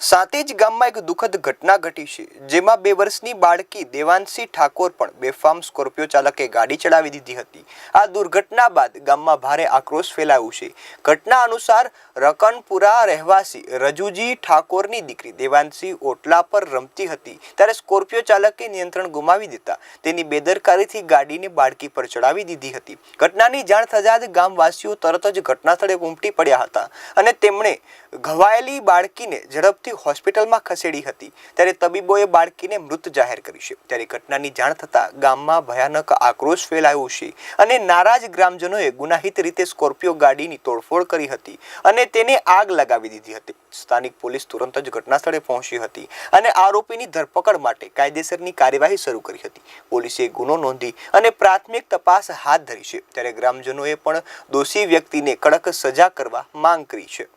સાતેજ ગામમાં એક દુઃખદ ઘટના ઘટી છે, જેમાં બે વર્ષની બાળકી દેવાંશી ઠાકોર પણ બેફામ સ્કોર્પિયો ચાલકે ગાડી ચડાવી દીધી હતી. આ દુર્ઘટના બાદ ગામમાં ભારે આક્રોશ ફેલાયો છે. ઘટના અનુસાર રકનપુરા રહેવાસી રજુજી ઠાકોરની દીકરી દેવાંશી ઓટલા પર રમતી હતી. ત્યારે સ્કોર્પિયો ચાલકે નિયંત્રણ ગુમાવી દેતા તેની બેદરકારીથી ગાડીને બાળકી પર ચડાવી દીધી હતી. ઘટનાની જાણ થતાં જ ગામવાસીઓ તરત જ ઘટના સ્થળે ઉમટી પડ્યા હતા અને તેમણે ઘવાયેલી બાળકીને ઝડપથી હોસ્પિટલમાં ખસેડી હતી, ત્યારે તબીબોએ બાળકીને મૃત જાહેર કરી છે. ત્યારે ઘટનાની જાણ થતાં ગામમાં ભયાનક આક્રોશ ફેલાયો છે અને નારાજ ગ્રામજનોએ ગુનાહિત રીતે સ્કોર્પિયો ગાડીની તોડફોડ કરી હતી અને તેને આગ લગાવી દીધી હતી. સ્થાનિક પોલીસ તુરંત જ ઘટના સ્થળે પહોંચી હતી અને આરોપીની ધરપકડ માટે કાયદેસરની કાર્યવાહી શરૂ કરી હતી. પોલીસે ગુનો નોંધી અને પ્રાથમિક તપાસ હાથ ધરી છે. ત્યારે ગ્રામજનોએ પણ દોષી વ્યક્તિને કડક સજા કરવા માંગ કરી છે.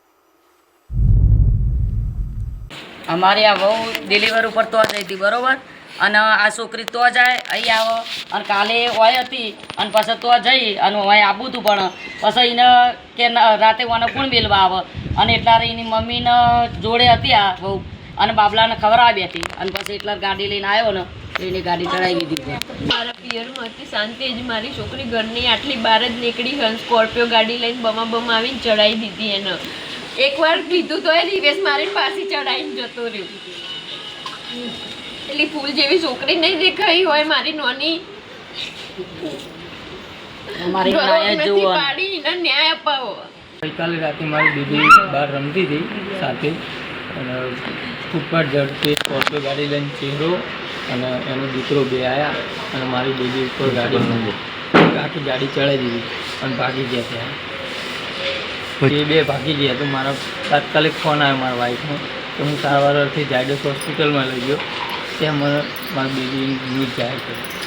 અમારી આ વહુ ડિલિવર ઉપર તો જઈ હતી, બરોબર? અને આ છોકરી તો જાય અહીં આવો. અને કાલે ઓય હતી, અને પછી તો જઈ, અને ઓય આવું હતું પણ. પછી એને કે રાતે ઓને કોણ મેલવા આવે? અને એટલા એની મમ્મીને જોડે હતી આ વહુ. અને બાબલાને ખબર આવી હતી. અને પછી એટલા ગાડી લઈને આવ્યો ને એની ગાડી ચડાવી દીધી મારા પિયરમાં હતી, શાંતિ જ મારી છોકરી ઘરની આટલી બહાર જ નીકળી સ્કોર્પિયો ગાડી લઈને બમા બમા આવીને ચડાવી દીધી એને. એકવાર કીધું તો એ રિવેસ મારીને પાછી ચડાવીને જતો રહ્યો. એટલે ફૂલ જેવી છોકરી નહીં દેખાઈ હોય મારી નોની. મારી ઘરો જોવો પાડી એને ન્યાય અપાવો. ગઈકાલે રાતે મારી દીદી બહાર રમતી હતી સાથે. અને ફૂટપાથ ઝડપે સ્કોર્પિયો ગાડી લઈને ચહેરો અને એનો દીકરો બે આવ્યા અને મારી દીદી ઉપર ગાડી મૂકી આખી ગાડી ચડાવી દીધી અને ભાગી ગયા ત્યાં. એ બે ભાગી ગયા તો મારા તાત્કાલિક ફોન આવ્યો મારા વાઈફનો તો હું સારવાર અર્થે ઝાયડસ હોસ્પિટલમાં લઈ ગયો. ત્યાં મને મારી બેબીની ન્યૂઝ જાહેર કરી